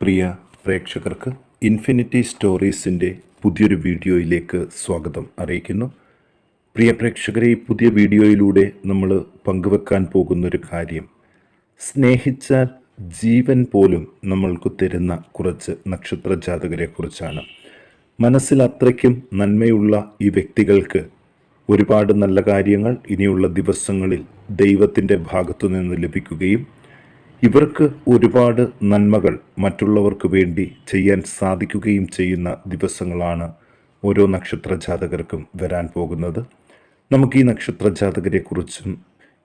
പ്രിയ പ്രേക്ഷകർക്ക് ഇൻഫിനിറ്റി സ്റ്റോറീസിന്റെ പുതിയൊരു വീഡിയോയിലേക്ക് സ്വാഗതം അറിയിക്കുന്നു. പ്രിയ പ്രേക്ഷകരെ ഈ പുതിയ വീഡിയോയിലൂടെ നമ്മൾ പങ്കുവെക്കാൻ പോകുന്നൊരു കാര്യം സ്നേഹിച്ചാൽ ജീവൻ പോലും നമ്മൾക്ക് തരുന്ന കുറച്ച് നക്ഷത്ര ജാതകരെക്കുറിച്ചാണ് മനസ്സിൽ അത്രയ്ക്കും നന്മയുള്ള ഈ വ്യക്തികൾക്ക് ഒരുപാട് നല്ല കാര്യങ്ങൾ ഇനിയുള്ള ദിവസങ്ങളിൽ ദൈവത്തിന്റെ ഭാഗത്തു നിന്ന് ലഭിക്കുകയും ഇവർക്ക് ഒരുപാട് നന്മകൾ മറ്റുള്ളവർക്ക് വേണ്ടി ചെയ്യാൻ സാധിക്കുകയും ചെയ്യുന്ന ദിവസങ്ങളാണ് ഓരോ നക്ഷത്ര ജാതകർക്കും വരാൻ പോകുന്നത്. നമുക്ക് ഈ നക്ഷത്ര ജാതകരെക്കുറിച്ചും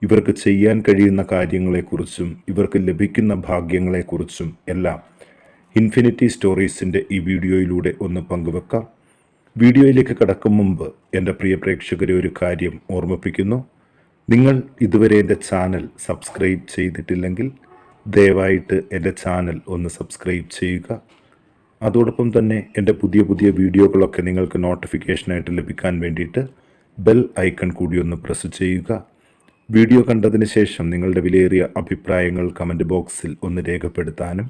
ഇവർക്ക് ചെയ്യാൻ കഴിയുന്ന കാര്യങ്ങളെക്കുറിച്ചും ഇവർക്ക് ലഭിക്കുന്ന ഭാഗ്യങ്ങളെക്കുറിച്ചും എല്ലാം ഇൻഫിനിറ്റി സ്റ്റോറീസിന്റെ ഈ വീഡിയോയിലൂടെ ഒന്ന് പങ്കുവെക്കാം. വീഡിയോയിലേക്ക് കടക്കും മുമ്പ് എന്റെ പ്രിയ പ്രേക്ഷകരെ ഒരു കാര്യം ഓർമ്മിപ്പിക്കുന്നു. നിങ്ങൾ ഇതുവരെ എന്റെ ചാനൽ സബ്സ്ക്രൈബ് ചെയ്തിട്ടില്ലെങ്കിൽ ദയവായിട്ട് എന്റെ ചാനൽ ഒന്ന് സബ്സ്ക്രൈബ് ചെയ്യുക. അതോടൊപ്പം തന്നെ എന്റെ പുതിയ പുതിയ വീഡിയോകളൊക്കെ നിങ്ങൾക്ക് നോട്ടിഫിക്കേഷനായിട്ട് ലഭിക്കാൻ വേണ്ടിയിട്ട് ബെൽ ഐക്കൺ കൂടി ഒന്ന് പ്രസ് ചെയ്യുക. വീഡിയോ കണ്ടതിന് ശേഷം നിങ്ങളുടെ വിലയേറിയ അഭിപ്രായങ്ങൾ കമന്റ് ബോക്സിൽ ഒന്ന് രേഖപ്പെടുത്താനും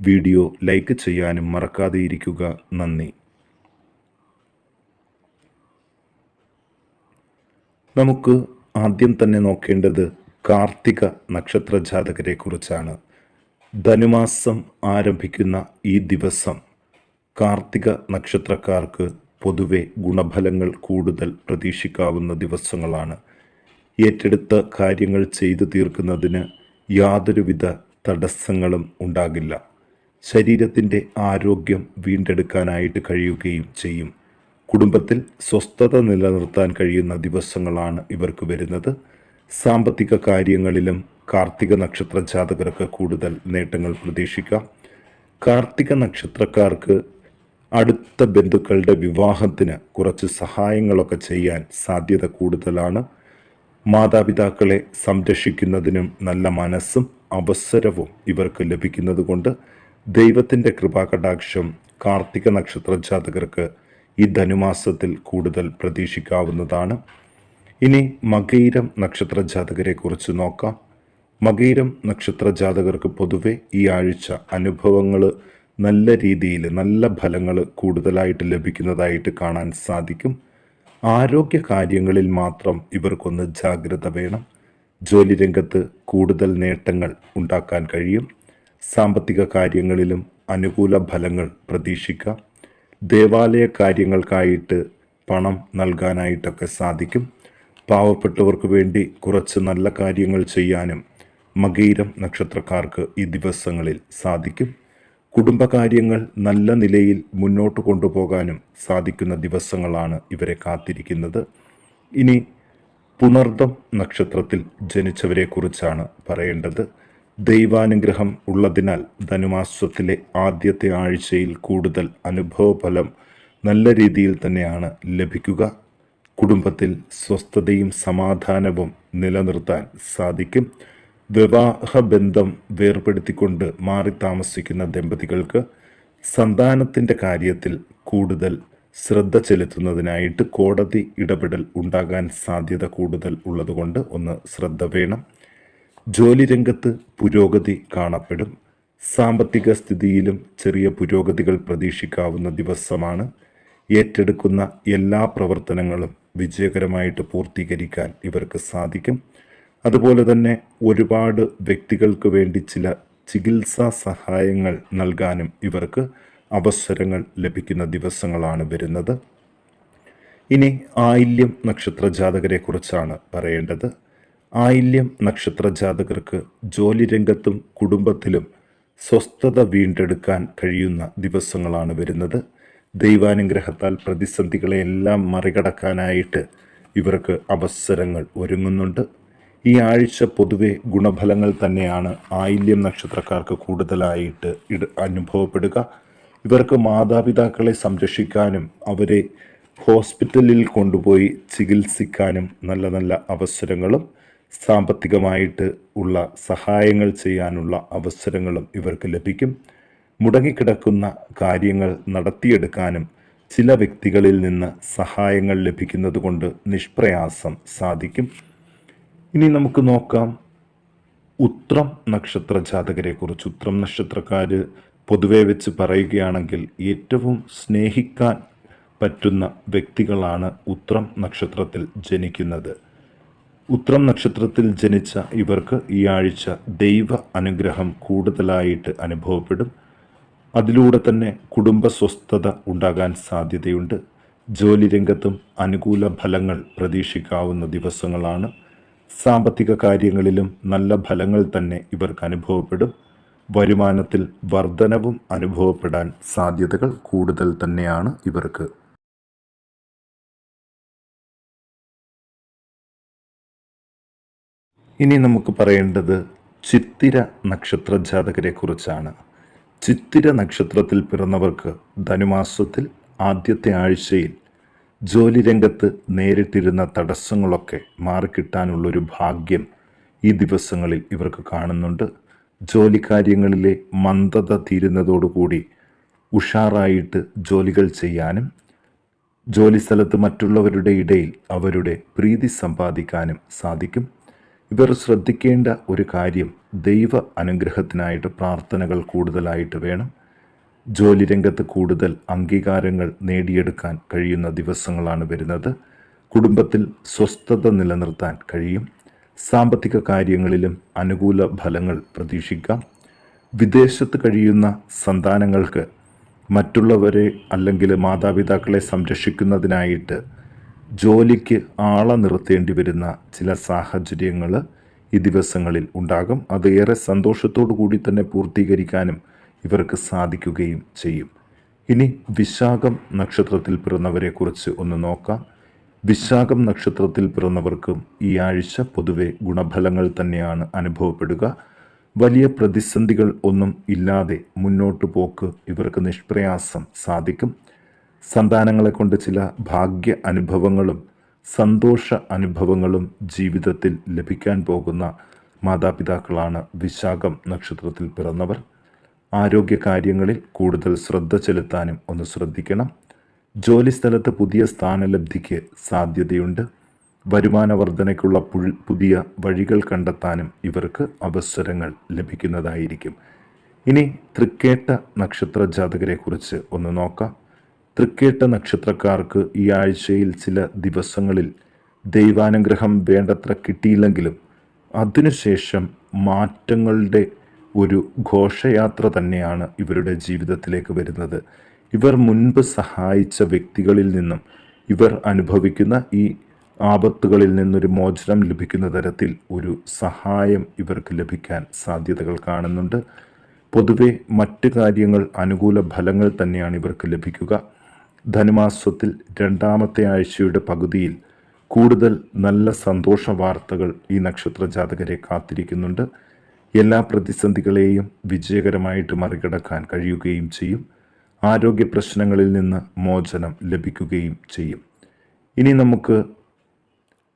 വീഡിയോ ലൈക്ക് ചെയ്യാനും മറക്കാതെ ഇരിക്കുക. നന്ദി. നമുക്ക് ആദ്യം തന്നെ നോക്കേണ്ടത് കാർത്തിക നക്ഷത്ര ജാതകരെ കുറിച്ചാണ് ധനുമാസം ആരംഭിക്കുന്ന ഈ ദിവസം. കാർത്തിക നക്ഷത്രക്കാർക്ക് പൊതുവെ ഗുണഫലങ്ങൾ കൂടുതൽ പ്രതീക്ഷിക്കാവുന്ന ദിവസങ്ങളാണ്. ഏറ്റെടുത്ത കാര്യങ്ങൾ ചെയ്തു തീർക്കുന്നതിന് യാതൊരുവിധ തടസ്സങ്ങളും ഉണ്ടാകില്ല. ശരീരത്തിന്റെ ആരോഗ്യം വീണ്ടെടുക്കാനായിട്ട് കഴിയുകയും ചെയ്യും. കുടുംബത്തിൽ സ്വസ്ഥത നിലനിർത്താൻ കഴിയുന്ന ദിവസങ്ങളാണ് ഇവർക്ക് വരുന്നത്. സാമ്പത്തിക കാര്യങ്ങളിലും കാർത്തിക നക്ഷത്ര ജാതകർക്ക് കൂടുതൽ നേട്ടങ്ങൾ പ്രതീക്ഷിക്കാം. കാർത്തിക നക്ഷത്രക്കാർക്ക് അടുത്ത ബന്ധുക്കളുടെ വിവാഹത്തിന് കുറച്ച് സഹായങ്ങളൊക്കെ ചെയ്യാൻ സാധ്യത കൂടുതലാണ്. മാതാപിതാക്കളെ സംരക്ഷിക്കുന്നതിനും നല്ല മനസ്സും അവസരവും ഇവർക്ക് ലഭിക്കുന്നത് കൊണ്ട് ദൈവത്തിന്റെ കൃപാകടാക്ഷം കാർത്തിക നക്ഷത്ര ജാതകർക്ക് ഈ ധനുമാസത്തിൽ കൂടുതൽ പ്രതീക്ഷിക്കാവുന്നതാണ്. ഇനി മകൈരം നക്ഷത്ര ജാതകരെ കുറിച്ച് നോക്കാം. മകൈരം നക്ഷത്ര ജാതകർക്ക് പൊതുവെ ഈ ആഴ്ച അനുഭവങ്ങൾ നല്ല രീതിയിൽ നല്ല ഫലങ്ങൾ കൂടുതലായിട്ട് ലഭിക്കുന്നതായിട്ട് കാണാൻ സാധിക്കും. ആരോഗ്യ കാര്യങ്ങളിൽ മാത്രം ഇവർക്കൊന്ന് ജാഗ്രത വേണം. ജോലി രംഗത്ത് കൂടുതൽ നേട്ടങ്ങൾ ഉണ്ടാക്കാൻ കഴിയും. സാമ്പത്തിക കാര്യങ്ങളിലും അനുകൂല ഫലങ്ങൾ പ്രതീക്ഷിക്കാം. ദേവാലയ കാര്യങ്ങൾക്കായിട്ട് പണം നൽകാനായിട്ടൊക്കെ സാധിക്കും. പാവപ്പെട്ടവർക്ക് വേണ്ടി കുറച്ച് നല്ല കാര്യങ്ങൾ ചെയ്യാനും മകീരം നക്ഷത്രക്കാർക്ക് ഈ ദിവസങ്ങളിൽ സാധിക്കും. കുടുംബകാര്യങ്ങൾ നല്ല നിലയിൽ മുന്നോട്ട് കൊണ്ടുപോകാനും സാധിക്കുന്ന ദിവസങ്ങളാണ് ഇവരെ കാത്തിരിക്കുന്നത്. ഇനി പുണർദം നക്ഷത്രത്തിൽ ജനിച്ചവരെക്കുറിച്ചാണ് പറയേണ്ടത്. ദൈവാനുഗ്രഹം ഉള്ളതിനാൽ ധനുമാസത്തിലെ ആദ്യത്തെ ആഴ്ചയിൽ കൂടുതൽ അനുഭവഫലം നല്ല രീതിയിൽ തന്നെയാണ് ലഭിക്കുക. കുടുംബത്തിൽ സ്വസ്ഥതയും സമാധാനവും നിലനിർത്താൻ സാധിക്കും. വിവാഹബന്ധം വേർപെടുത്തിക്കൊണ്ട് മാറി താമസിക്കുന്ന ദമ്പതികൾക്ക് സന്താനത്തിന്റെ കാര്യത്തിൽ കൂടുതൽ ശ്രദ്ധ ചെലുത്തുന്നതിനായിട്ട് കോടതി ഇടപെടൽ ഉണ്ടാകാൻ സാധ്യത കൂടുതൽ ഉള്ളതുകൊണ്ട് ഒന്ന് ശ്രദ്ധ വേണം. ജോലി രംഗത്ത് പുരോഗതി കാണപ്പെടും. സാമ്പത്തിക സ്ഥിതിയിലും ചെറിയ പുരോഗതികൾ പ്രതീക്ഷിക്കാവുന്ന ദിവസമാണ്. ഏറ്റെടുക്കുന്ന എല്ലാ പ്രവർത്തനങ്ങളും വിജയകരമായിട്ട് പൂർത്തീകരിക്കാൻ ഇവർക്ക് സാധിക്കും. അതുപോലെ തന്നെ ഒരുപാട് വ്യക്തികൾക്ക് വേണ്ടി ചില ചികിത്സാ സഹായങ്ങൾ നൽകാനും ഇവർക്ക് അവസരങ്ങൾ ലഭിക്കുന്ന ദിവസങ്ങളാണ് വരുന്നത്. ഇനി ആയില്യം നക്ഷത്ര ജാതകരെ കുറിച്ചാണ് പറയേണ്ടത്. ആയില്യം നക്ഷത്ര ജാതകർക്ക് ജോലി രംഗത്തും കുടുംബത്തിലും സ്വസ്ഥത വീണ്ടെടുക്കാൻ കഴിയുന്ന ദിവസങ്ങളാണ് വരുന്നത്. ദൈവാനുഗ്രഹത്താൽ പ്രതിസന്ധികളെയെല്ലാം മറികടക്കാനായിട്ട് ഇവർക്ക് അവസരങ്ങൾ ഒരുങ്ങുന്നുണ്ട്. ഈ ആഴ്ച പൊതുവെ ഗുണഫലങ്ങൾ തന്നെയാണ് ആയില്യം നക്ഷത്രക്കാർക്ക് കൂടുതലായിട്ട് ഇട അനുഭവപ്പെടുക. ഇവർക്ക് മാതാപിതാക്കളെ സംരക്ഷിക്കാനും അവരെ ഹോസ്പിറ്റലിൽ കൊണ്ടുപോയി ചികിത്സിക്കാനും നല്ല നല്ല അവസരങ്ങളും സാമ്പത്തികമായിട്ട് ഉള്ള സഹായങ്ങൾ ചെയ്യാനുള്ള അവസരങ്ങളും ഇവർക്ക് ലഭിക്കും. മുടങ്ങിക്കിടക്കുന്ന കാര്യങ്ങൾ നടത്തിയെടുക്കാനും ചില വ്യക്തികളിൽ നിന്ന് സഹായങ്ങൾ ലഭിക്കുന്നത് കൊണ്ട് നിഷ്പ്രയാസം സാധിക്കും. ഇനി നമുക്ക് നോക്കാം. ഉത്രം നക്ഷത്ര ജാതകരെ കുറിച്ച്. ഉത്രം നക്ഷത്രക്കാർ പൊതുവെ വെച്ച് പറയുകയാണെങ്കിൽ ഏറ്റവും സ്നേഹിക്കാൻ പറ്റുന്ന വ്യക്തികളാണ് ഉത്രം നക്ഷത്രത്തിൽ ജനിക്കുന്നത്. ഉത്രം നക്ഷത്രത്തിൽ ജനിച്ച ഇവർക്ക് ഈ ആഴ്ച ദൈവ അനുഗ്രഹം കൂടുതലായിട്ട് അനുഭവപ്പെടും. അതിലൂടെ തന്നെ കുടുംബ സ്വസ്ഥത ഉണ്ടാകാൻ സാധ്യതയുണ്ട്. ജോലി രംഗത്തും അനുകൂല ഫലങ്ങൾ പ്രതീക്ഷിക്കാവുന്ന ദിവസങ്ങളാണ്. സാമ്പത്തിക കാര്യങ്ങളിലും നല്ല ഫലങ്ങൾ തന്നെ ഇവർക്ക് അനുഭവപ്പെടും. വരുമാനത്തിൽ വർധനവും അനുഭവപ്പെടാൻ സാധ്യതകൾ കൂടുതൽ തന്നെയാണ് ഇവർക്ക്. ഇനി നമുക്ക് പറയേണ്ടത് ചിത്തിര നക്ഷത്ര ജാതകരെ കുറിച്ചാണ്. ചിത്തിര നക്ഷത്രത്തിൽ പിറന്നവർക്ക് ധനുമാസത്തിൽ ആദ്യത്തെ ആഴ്ചയിൽ ജോലി രംഗത്ത് നേരിട്ടിരുന്ന തടസ്സങ്ങളൊക്കെ മാറിക്കിട്ടാനുള്ളൊരു ഭാഗ്യം ഈ ദിവസങ്ങളിൽ ഇവർക്ക് കാണുന്നുണ്ട്. ജോലി കാര്യങ്ങളിലെ മന്ദത തീരുന്നതോടുകൂടി ഉഷാറായിട്ട് ജോലികൾ ചെയ്യാനും ജോലി സ്ഥലത്ത് മറ്റുള്ളവരുടെ ഇടയിൽ അവരുടെ പ്രീതി സമ്പാദിക്കാനും സാധിക്കും. ഇവർ ശ്രദ്ധിക്കേണ്ട ഒരു കാര്യം ദൈവ അനുഗ്രഹത്തിനായിട്ട് പ്രാർത്ഥനകൾ കൂടുതലായിട്ട് വേണം. ജോലി രംഗത്ത് കൂടുതൽ അംഗീകാരങ്ങൾ നേടിയെടുക്കാൻ കഴിയുന്ന ദിവസങ്ങളാണ് വരുന്നത്. കുടുംബത്തിൽ സ്വസ്ഥത നിലനിർത്താൻ കഴിയും. സാമ്പത്തിക കാര്യങ്ങളിലും അനുകൂല ഫലങ്ങൾ പ്രതീക്ഷിക്കാം. വിദേശത്ത് കഴിയുന്ന സന്താനങ്ങൾക്ക് മറ്റുള്ളവരെ അല്ലെങ്കിൽ മാതാപിതാക്കളെ സംരക്ഷിക്കുന്നതിനായിട്ട് ജോലിക്ക് ആളെ നിർത്തേണ്ടി വരുന്ന ചില സാഹചര്യങ്ങൾ ഈ ദിവസങ്ങളിൽ ഉണ്ടാകും. അത് ഏറെ സന്തോഷത്തോടു കൂടി തന്നെ പൂർത്തീകരിക്കാനും ഇവർക്ക് സാധിക്കുകയും ചെയ്യും. ഇനി വിശാഖം നക്ഷത്രത്തിൽ പിറന്നവരെക്കുറിച്ച് ഒന്ന് നോക്കാം. വിശാഖം നക്ഷത്രത്തിൽ പിറന്നവർക്കും ഈ ആഴ്ച പൊതുവെ ഗുണഫലങ്ങൾ തന്നെയാണ് അനുഭവപ്പെടുക. വലിയ പ്രതിസന്ധികൾ ഒന്നും ഇല്ലാതെ മുന്നോട്ടു പോക്ക് ഇവർക്ക് നിഷ്പ്രയാസം സാധിക്കും. സന്താനങ്ങളെ കൊണ്ട് ചില ഭാഗ്യ അനുഭവങ്ങളും സന്തോഷ അനുഭവങ്ങളും ജീവിതത്തിൽ ലഭിക്കാൻ പോകുന്ന മാതാപിതാക്കളാണ് വിശാഖം നക്ഷത്രത്തിൽ പിറന്നവർ. ആരോഗ്യ കാര്യങ്ങളിൽ കൂടുതൽ ശ്രദ്ധ ചെലുത്താനും ഒന്ന് ശ്രദ്ധിക്കണം. ജോലി സ്ഥലത്ത് പുതിയ സ്ഥാനലബ്ധിക്ക് സാധ്യതയുണ്ട്. വരുമാന വർധനയ്ക്കുള്ള പുതിയ വഴികൾ കണ്ടെത്താനും ഇവർക്ക് അവസരങ്ങൾ ലഭിക്കുന്നതായിരിക്കും. ഇനി തൃക്കേട്ട നക്ഷത്ര ജാതകരെക്കുറിച്ച് ഒന്ന് നോക്കാം. തൃക്കേട്ട നക്ഷത്രക്കാർക്ക് ഈ ആഴ്ചയിൽ ചില ദിവസങ്ങളിൽ ദൈവാനുഗ്രഹം വേണ്ടത്ര കിട്ടിയില്ലെങ്കിലും അതിനുശേഷം മാറ്റങ്ങളുടെ ഒരു ഘോഷയാത്ര തന്നെയാണ് ഇവരുടെ ജീവിതത്തിലേക്ക് വരുന്നത്. ഇവർ മുൻപ് സഹായിച്ച വ്യക്തികളിൽ നിന്നും ഇവർ അനുഭവിക്കുന്ന ഈ ആപത്തുകളിൽ നിന്നൊരു മോചനം ലഭിക്കുന്ന തരത്തിൽ ഒരു സഹായം ഇവർക്ക് ലഭിക്കാൻ സാധ്യതകൾ കാണുന്നുണ്ട്. പൊതുവെ മറ്റ് കാര്യങ്ങൾ അനുകൂല ഫലങ്ങൾ തന്നെയാണ് ഇവർക്ക് ലഭിക്കുക. ധനുമാസത്തിൽ രണ്ടാമത്തെ ആഴ്ചയുടെ പകുതിയിൽ കൂടുതൽ നല്ല സന്തോഷ വാർത്തകൾ ഈ നക്ഷത്ര ജാതകരെ കാത്തിരിക്കുന്നുണ്ട്. എല്ലാ പ്രതിസന്ധികളെയും വിജയകരമായിട്ട് മറികടക്കാൻ കഴിയുകയും ചെയ്യും. ആരോഗ്യ പ്രശ്നങ്ങളിൽ നിന്ന് മോചനം ലഭിക്കുകയും ചെയ്യും. ഇനി നമുക്ക്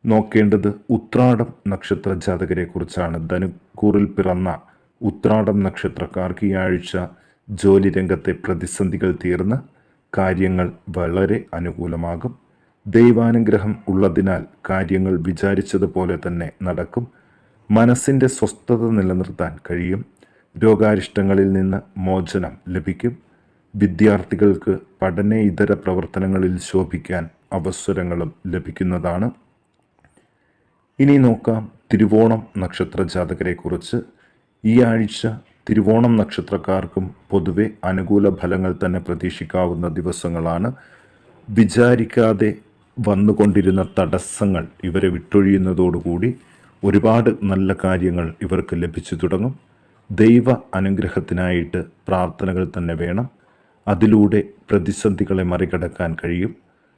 നോക്കേണ്ടത് ഉത്രാടം നക്ഷത്ര ജാതകരെ കുറിച്ചാണ്. ധനുക്കൂറിൽ പിറന്ന ഉത്രാടം നക്ഷത്രക്കാർക്ക് ഈ ആഴ്ച ജോലി രംഗത്തെ പ്രതിസന്ധികൾ തീർന്ന് കാര്യങ്ങൾ വളരെ അനുകൂലമാകും. ദൈവാനുഗ്രഹം ഉള്ളതിനാൽ കാര്യങ്ങൾ വിചാരിച്ചതുപോലെ തന്നെ നടക്കും. മനസ്സിന്റെ സ്വസ്ഥത നിലനിർത്താൻ കഴിയും. രോഗാരിഷ്ടങ്ങളിൽ നിന്ന് മോചനം ലഭിക്കും. വിദ്യാർത്ഥികൾക്ക് പഠന ഇതര പ്രവർത്തനങ്ങളിൽ ശോഭിക്കാൻ അവസരങ്ങളും ലഭിക്കുന്നതാണ്. ഇനി നോക്കാം തിരുവോണം നക്ഷത്ര ജാതകരെക്കുറിച്ച് ഈ ആഴ്ച തിരുവോണം നക്ഷത്രക്കാർക്കും പൊതുവെ അനുകൂല ഫലങ്ങൾ തന്നെ പ്രതീക്ഷിക്കാവുന്ന ദിവസങ്ങളാണ്. വിചാരിക്കാതെ വന്നുകൊണ്ടിരുന്ന തടസ്സങ്ങൾ ഇവരെ വിട്ടൊഴിയുന്നതോടുകൂടി ഒരുപാട് നല്ല കാര്യങ്ങൾ ഇവർക്ക് ലഭിച്ചു തുടങ്ങും. ദൈവ അനുഗ്രഹത്തിനായിട്ട് പ്രാർത്ഥനകൾ തന്നെ വേണം. അതിലൂടെ പ്രതിസന്ധികളെ മറികടക്കാൻ കഴിയും.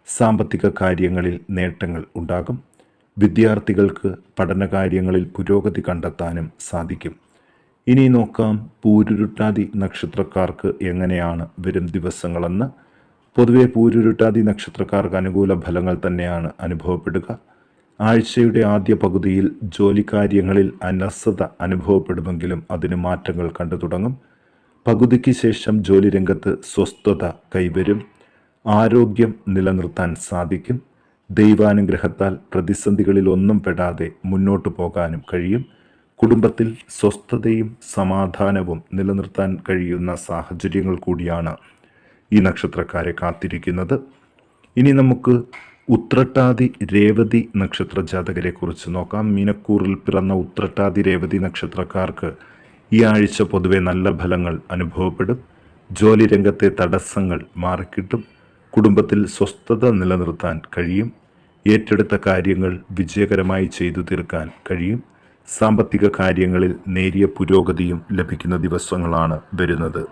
സാമ്പത്തിക കാര്യങ്ങളിൽ നേട്ടങ്ങൾ ഉണ്ടാകും. വിദ്യാർത്ഥികൾക്ക് പഠനകാര്യങ്ങളിൽ പുരോഗതി കണ്ടെത്താനും സാധിക്കും. ഇനി നോക്കാം പൂരുരുട്ടാതി നക്ഷത്രക്കാർക്ക് എങ്ങനെയാണ് വരും ദിവസങ്ങളെന്ന്. പൊതുവെ പൂരുരുട്ടാതി നക്ഷത്രക്കാർക്ക് അനുകൂല ഫലങ്ങൾ തന്നെയാണ് അനുഭവപ്പെടുക. ആഴ്ചയുടെ ആദ്യ പകുതിയിൽ ജോലിക്കാര്യങ്ങളിൽ അനസ്സത അനുഭവപ്പെടുമെങ്കിലും അതിന് മാറ്റങ്ങൾ കണ്ടു തുടങ്ങും. പകുതിക്ക് ശേഷം ജോലി രംഗത്ത് സ്വസ്ഥത കൈവരും. ആരോഗ്യം നിലനിർത്താൻ സാധിക്കും. ദൈവാനുഗ്രഹത്താൽ പ്രതിസന്ധികളിൽ ഒന്നും പെടാതെ മുന്നോട്ടു പോകാനും കഴിയും. കുടുംബത്തിൽ സ്വസ്ഥതയും സമാധാനവും നിലനിർത്താൻ കഴിയുന്ന സാഹചര്യങ്ങൾ കൂടിയാണ് ഈ നക്ഷത്രക്കാരെ കാത്തിരിക്കുന്നത്. ഇനി നമുക്ക് ഉത്രട്ടാതി രേവതി നക്ഷത്ര ജാതകരെ കുറിച്ച് നോക്കാം. മീനക്കൂറിൽ പിറന്ന ഉത്രട്ടാതി രേവതി നക്ഷത്രക്കാർക്ക് ഈ ആഴ്ച പൊതുവെ നല്ല ഫലങ്ങൾ അനുഭവപ്പെടും. ജോലി രംഗത്തെ തടസ്സങ്ങൾ മാറിക്കിട്ടും. കുടുംബത്തിൽ സ്വസ്ഥത നിലനിർത്താൻ കഴിയും. ഏറ്റെടുത്ത കാര്യങ്ങൾ വിജയകരമായി ചെയ്തു തീർക്കാൻ കഴിയും. സാമ്പത്തിക കാര്യങ്ങളിൽ നേരിയ പുരോഗതിയും ലഭിക്കുന്ന ദിവസങ്ങളാണ് വരുന്നത്.